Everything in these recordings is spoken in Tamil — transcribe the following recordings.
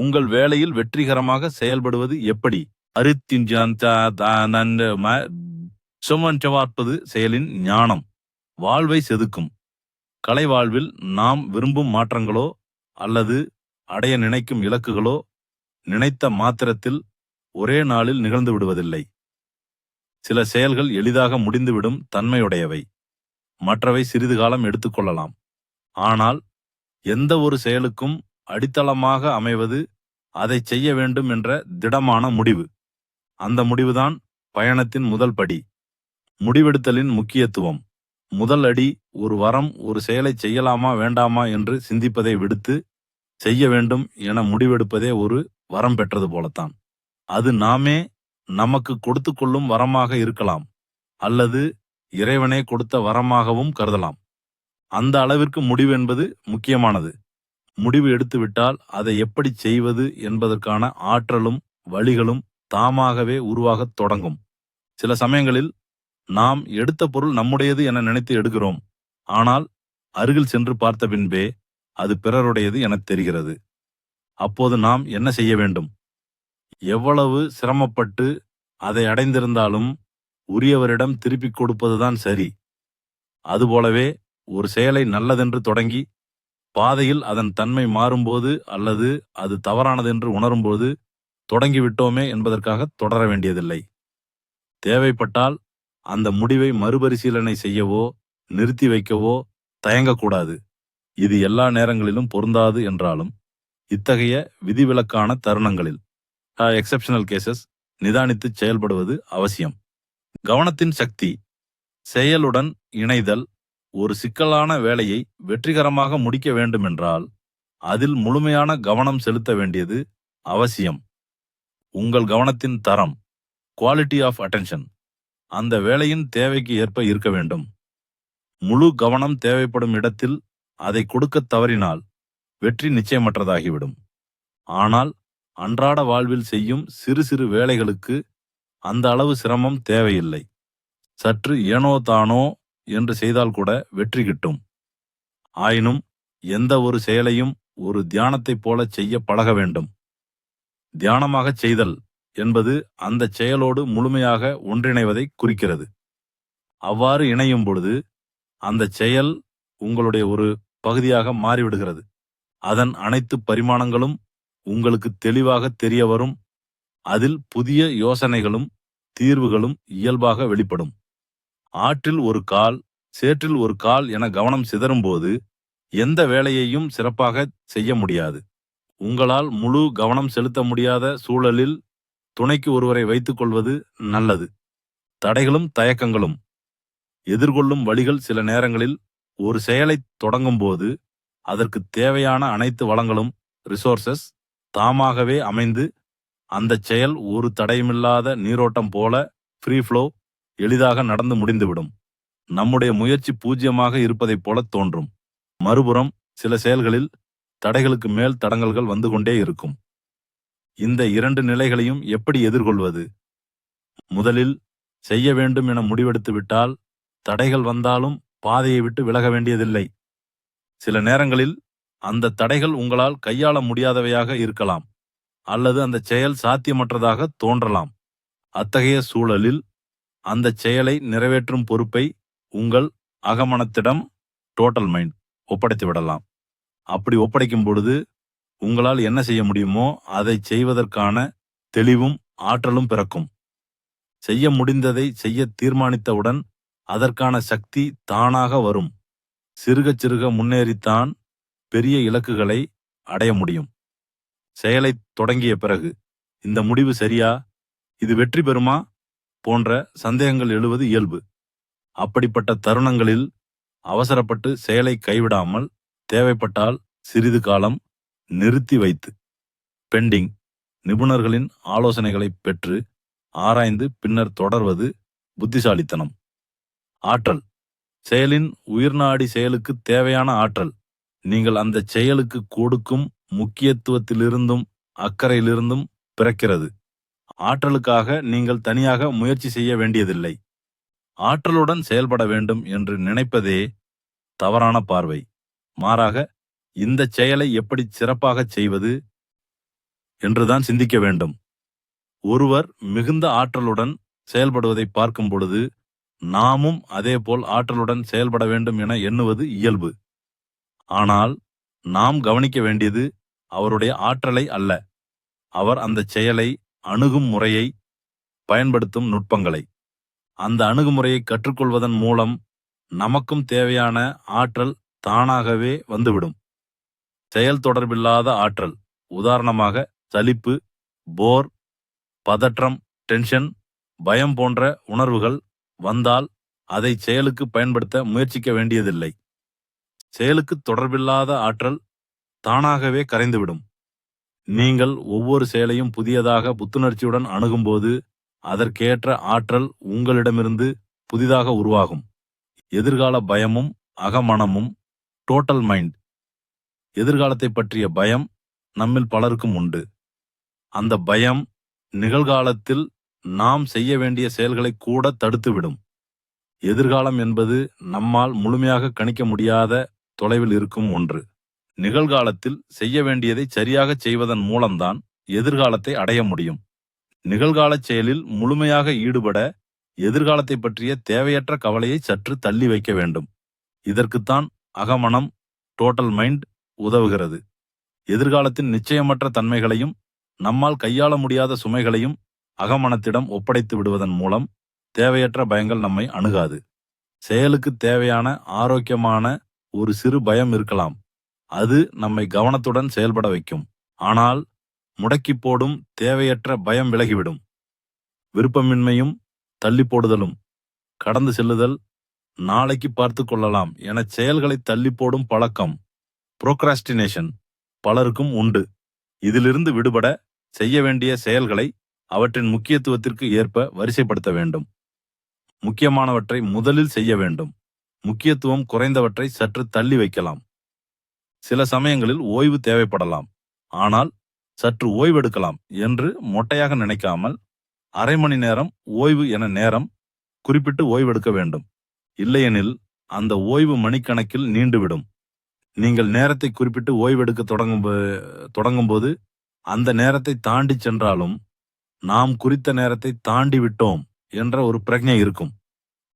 உங்கள் வேலையில் வெற்றிகரமாக செயல்படுவது எப்படி? சுமன்றவார்ப்பது செயலின் ஞானம். வாழ்வை செதுக்கும். கலை வாழ்வில் நாம் விரும்பும் மாற்றங்களோ அல்லது அடைய நினைக்கும் இலக்குகளோ நினைத்த மாத்திரத்தில் ஒரே நாளில் நிகழ்ந்து விடுவதில்லை. சில செயல்கள் எளிதாக முடிந்துவிடும் தன்மையுடையவை. மற்றவை சிறிது காலம் எடுத்துக்கொள்ளலாம் ஆனால் எந்த ஒரு செயலுக்கும் அடித்தளமாக அமைவது அதை செய்ய வேண்டும் என்ற திடமான முடிவு. அந்த முடிவுதான் பயணத்தின் முதல் படி. முடிவெடுத்தலின் முக்கியத்துவம். முதல் அடி ஒரு வரம் ஒரு செயலை செய்யலாமா வேண்டாமா என்று சிந்திப்பதை விடுத்து செய்ய வேண்டும் என முடிவெடுப்பதே ஒரு வரம் பெற்றது போலத்தான். அது நாமே நமக்கு கொடுத்து கொள்ளும் வரமாக இருக்கலாம் அல்லது இறைவனே கொடுத்த வரமாகவும் கருதலாம். அந்த அளவிற்கு முடிவு என்பது முக்கியமானது. முடிவு எடுத்துவிட்டால் அதை எப்படி செய்வது என்பதற்கான ஆற்றலும் வழிகளும் தாமாகவே உருவாகத் தொடங்கும். சில சமயங்களில் நாம் எடுத்த பொருள் நம்முடையது என நினைத்து எடுக்கிறோம். ஆனால் அருகில் சென்று பார்த்த பின்பே அது பிறருடையது எனத் தெரிகிறது. அப்போது நாம் என்ன செய்ய வேண்டும்? எவ்வளவு சிரமப்பட்டு அதை அடைந்திருந்தாலும் உரியவரிடம் திருப்பிக் கொடுப்பதுதான் சரி. அதுபோலவே ஒரு செயலை நல்லதென்று தொடங்கி பாதையில் அதன் தன்மை மாறும்போது அல்லது அது தவறானதென்று உணரும்போது தொடங்கிவிட்டோமே என்பதற்காக தொடர வேண்டியதில்லை. தேவைப்பட்டால் அந்த முடிவை மறுபரிசீலனை செய்யவோ நிறுத்தி வைக்கவோ தயங்கக்கூடாது. இது எல்லா நேரங்களிலும் பொருந்தாது என்றாலும் இத்தகைய விதிவிலக்கான தருணங்களில் எக்ஸெப்ஷனல் கேசஸ் நிதானித்து செயல்படுவது அவசியம். கவனத்தின் சக்தி செயலுடன் இணைதல் ஒரு சிக்கலான வேலையை வெற்றிகரமாக முடிக்க வேண்டுமென்றால் அதில் முழுமையான கவனம் செலுத்த வேண்டியது அவசியம். உங்கள் கவனத்தின் தரம் குவாலிட்டி ஆஃப் அட்டென்ஷன் அந்த வேலையின் தேவைக்கு ஏற்ப இருக்க வேண்டும். முழு கவனம் தேவைப்படும் இடத்தில் அதை கொடுக்கத் தவறினால் வெற்றி நிச்சயமற்றதாகிவிடும். ஆனால் அன்றாட வாழ்வில் செய்யும் சிறு சிறு வேலைகளுக்கு அந்த அளவு சிரமம் தேவையில்லை. சற்று ஏனோ தானோ என்று செய்தால் கூட வெற்றி கிட்டும். ஆயினும் எந்த ஒரு செயலையும் ஒரு தியானத்தைப் போல செய்ய பழக வேண்டும். தியானமாகச் செய்தல் என்பது அந்த செயலோடு முழுமையாக ஒன்றிணைவதை குறிக்கிறது. அவ்வாறு இணையும் பொழுது அந்த செயல் உங்களுடைய ஒரு பகுதியாக மாறிவிடுகிறது. அதன் அனைத்து பரிமாணங்களும் உங்களுக்கு தெளிவாக தெரிய வரும். அதில் புதிய யோசனைகளும் தீர்வுகளும் இயல்பாக வெளிப்படும். ஆற்றில் ஒரு கால் சேற்றில் ஒரு கால் என கவனம் சிதறும்போது எந்த வேலையையும் சிறப்பாக செய்ய முடியாது. உங்களால் முழு கவனம் செலுத்த முடியாத சூழலில் துணைக்கு ஒருவரை வைத்துக் கொள்வது நல்லது. தடைகளும் தயக்கங்களும். எதிர்கொள்ளும் வழிகள் சில நேரங்களில் ஒரு செயலை தொடங்கும்போது அதற்கு தேவையான அனைத்து வளங்களும் ரிசோர்சஸ் தாமாகவே அமைந்து அந்த செயல் ஒரு தடையுமில்லாத நீரோட்டம் போல ஃப்ரீ ஃப்ளோ எளிதாக நடந்து முடிந்துவிடும். நம்முடைய முயற்சி பூஜ்யமாக இருப்பதைப் போல தோன்றும். மறுபுறம் சில செயல்களில் தடைகளுக்கு மேல் தடங்கல்கள் வந்து கொண்டே இருக்கும். இந்த இரண்டு நிலைகளையும் எப்படி எதிர்கொள்வது? முதலில் செய்ய வேண்டும் என முடிவெடுத்துவிட்டால் தடைகள் வந்தாலும் பாதையை விட்டு விலக வேண்டியதில்லை. சில நேரங்களில் அந்த தடைகள் உங்களால் கையாள முடியாதவையாக இருக்கலாம். அல்லது அந்த செயல் சாத்தியமற்றதாக தோன்றலாம். அத்தகைய சூழலில் அந்த செயலை நிறைவேற்றும் பொறுப்பை உங்கள் அகமனத்திடம் டோட்டல் மைண்ட் ஒப்படைத்து விடலாம். அப்படி ஒப்படைக்கும் பொழுது உங்களால் என்ன செய்ய முடியுமோ அதை செய்வதற்கான தெளிவும் ஆற்றலும் பிறக்கும். செய்ய முடிந்ததை செய்ய தீர்மானித்தவுடன் அதற்கான சக்தி தானாக வரும். சிறுக சிறுக முன்னேறித்தான் பெரிய இலக்குகளை அடைய முடியும். செயலை தொடங்கிய பிறகு இந்த முடிவு சரியா? இது வெற்றி பெறுமா? போன்ற சந்தேகங்கள் எழுவது இயல்பு. அப்படிப்பட்ட தருணங்களில் அவசரப்பட்டு செயலை கைவிடாமல் தேவைப்பட்டால் சிறிது காலம் நிறுத்தி வைத்து பெண்டிங் நிபுணர்களின் ஆலோசனைகளை பெற்று ஆராய்ந்து பின்னர் தொடர்வது புத்திசாலித்தனம். ஆற்றல் செயலின் உயிர்நாடி செயலுக்கு தேவையான ஆற்றல். நீங்கள் அந்த செயலுக்கு கொடுக்கும் முக்கியத்துவத்திலிருந்தும் அக்கறையிலிருந்தும் பிறக்கிறது. ஆற்றலுக்காக நீங்கள் தனியாக முயற்சி செய்ய வேண்டியதில்லை. ஆற்றலுடன் செயல்பட வேண்டும் என்று நினைப்பதே தவறான பார்வை. மாறாக இந்த செயலை எப்படி சிறப்பாகச் செய்வது என்றுதான் சிந்திக்க வேண்டும். ஒருவர் மிகுந்த ஆற்றலுடன் செயல்படுவதை பார்க்கும் பொழுது நாமும் அதேபோல் ஆற்றலுடன் செயல்பட வேண்டும் என எண்ணுவது இயல்பு. ஆனால் நாம் கவனிக்க வேண்டியது அவருடைய ஆற்றலை அல்ல. அவர் அந்த செயலை அணுகும் முறையை பயன்படுத்தும் நுட்பங்களை. அந்த அணுகுமுறையை கற்றுக்கொள்வதன் மூலம் நமக்கும் தேவையான ஆற்றல் தானாகவே வந்துவிடும். செயல் தொடர்பில்லாத ஆற்றல் உதாரணமாக சலிப்பு போர் பதற்றம் டென்ஷன் பயம் போன்ற உணர்வுகள் வந்தால் அதை செயலுக்கு பயன்படுத்த முயற்சிக்க வேண்டியதில்லை. செயலுக்கு தொடர்பில்லாத ஆற்றல் தானாகவே கரைந்துவிடும். நீங்கள் ஒவ்வொரு செயலையும் புதியதாக புத்துணர்ச்சியுடன் அணுகும்போது அதற்கேற்ற ஆற்றல் உங்களிடமிருந்து புதிதாக உருவாகும். எதிர்கால பயமும் அகமனமும் டோட்டல் மைண்ட் எதிர்காலத்தை பற்றிய பயம் நம்மில் பலருக்கும் உண்டு. அந்த பயம் நிகழ்காலத்தில் நாம் செய்ய வேண்டிய செயல்களை கூட தடுத்துவிடும். எதிர்காலம் என்பது நம்மால் முழுமையாக கணிக்க முடியாத தொலைவில் இருக்கும் ஒன்று. நிகழ்காலத்தில் செய்ய வேண்டியதை சரியாக செய்வதன் மூலம்தான் எதிர்காலத்தை அடைய முடியும். நிகழ்காலச் செயலில் முழுமையாக ஈடுபட எதிர்காலத்தை பற்றிய தேவையற்ற கவலையை சற்று தள்ளி வைக்க வேண்டும். இதற்குத்தான் அகமனம் டோட்டல் மைண்ட் உதவுகிறது. எதிர்காலத்தின் நிச்சயமற்ற தன்மைகளையும் நம்மால் கையாள முடியாத சுமைகளையும் அகமனத்திடம் ஒப்படைத்து விடுவதன் மூலம் தேவையற்ற பயங்கள் நம்மை அணுகாது. செயலுக்கு தேவையான ஆரோக்கியமான ஒரு சிறு பயம் இருக்கலாம். அது நம்மை கவனத்துடன் செயல்பட வைக்கும். ஆனால் முடக்கி போடும் தேவையற்ற பயம் விலகிவிடும். விருப்பமின்மையும் தள்ளி போடுதலும் கடந்து செல்லுதல் நாளைக்கு பார்த்து கொள்ளலாம் என செயல்களை தள்ளி போடும் பழக்கம். புரோக்ராஸ்டினேஷன் பலருக்கும் உண்டு. இதிலிருந்து விடுபட செய்ய வேண்டிய செயல்களை அவற்றின் முக்கியத்துவத்திற்கு ஏற்ப வரிசைப்படுத்த வேண்டும். முக்கியமானவற்றை முதலில் செய்ய வேண்டும். முக்கியத்துவம் குறைந்தவற்றை சற்று தள்ளி வைக்கலாம். சில சமயங்களில் ஓய்வு தேவைப்படலாம். ஆனால் சற்று ஓய்வெடுக்கலாம் என்று மொட்டையாக நினைக்காமல் அரை மணி நேரம் ஓய்வு என நேரம் குறிப்பிட்டு ஓய்வெடுக்க வேண்டும். இல்லையெனில் அந்த ஓய்வு மணிக்கணக்கில் நீண்டுவிடும். நீங்கள் நேரத்தை குறிப்பிட்டு ஓய்வெடுக்க தொடங்கும் தொடங்கும்போது அந்த நேரத்தை தாண்டி சென்றாலும் நாம் குறித்த நேரத்தை தாண்டி விட்டோம் என்ற ஒரு பிரஜை இருக்கும்.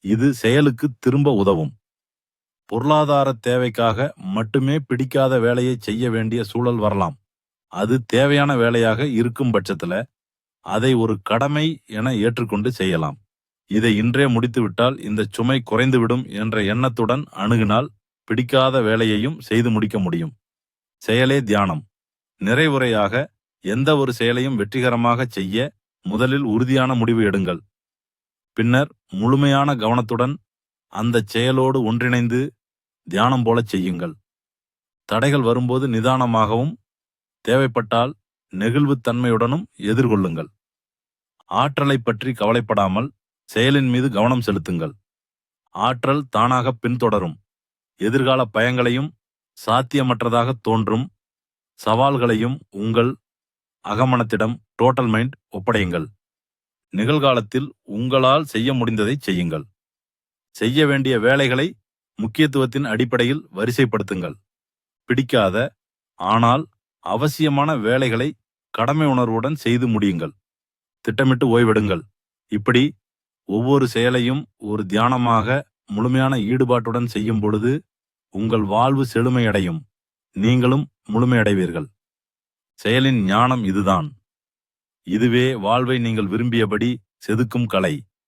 இது செயலுக்கு திரும்ப உதவும். பொருளாதார தேவைக்காக மட்டுமே பிடிக்காத வேலையை செய்ய வேண்டிய சூழல் வரலாம். அது தேவையான வேலையாக இருக்கும் பட்சத்துல அதை ஒரு கடமை என ஏற்றுக்கொண்டு செய்யலாம். இதை இன்றே முடித்துவிட்டால் இந்த சுமை குறைந்துவிடும் என்ற எண்ணத்துடன் அணுகினால் பிடிக்காத வேலையையும் செய்து முடிக்க முடியும். செயலே தியானம். நிறைவுரையாக எந்த ஒரு செயலையும் வெற்றிகரமாக செய்ய முதலில் உறுதியான முடிவு எடுங்கள். பின்னர் முழுமையான கவனத்துடன் அந்த செயலோடு ஒன்றிணைந்து தியானம் போல செய்யுங்கள். தடைகள் வரும்போது நிதானமாகவும் தேவைப்பட்டால் நெகிழ்வுத்தன்மையுடனும் எதிர்கொள்ளுங்கள். ஆற்றலை பற்றி கவலைப்படாமல் செயலின் மீது கவனம் செலுத்துங்கள். ஆற்றல் தானாக பின்தொடரும். எதிர்கால பயங்களையும் சாத்தியமற்றதாக தோன்றும். சவால்களையும் உங்கள் அகமனத்திடம் டோட்டல் மைண்ட் ஒப்படையுங்கள். நிகழ்காலத்தில் உங்களால் செய்ய முடிந்ததை செய்யுங்கள். செய்ய வேண்டிய வேலைகளை முக்கியத்துவத்தின் அடிப்படையில் வரிசைப்படுத்துங்கள். பிடிக்காத ஆனால் அவசியமான வேலைகளை கடமை உணர்வுடன் செய்து முடியுங்கள். திட்டமிட்டு ஓய்வெடுங்கள். இப்படி ஒவ்வொரு செயலையும் ஒரு தியானமாக முழுமையான ஈடுபாட்டுடன் செய்யும் பொழுது உங்கள் வாழ்வு செழுமையடையும். நீங்களும் முழுமையடைவீர்கள். செயலின் ஞானம் இதுதான். இதுவே வாழ்வை நீங்கள் விரும்பியபடி செதுக்கும் கலை.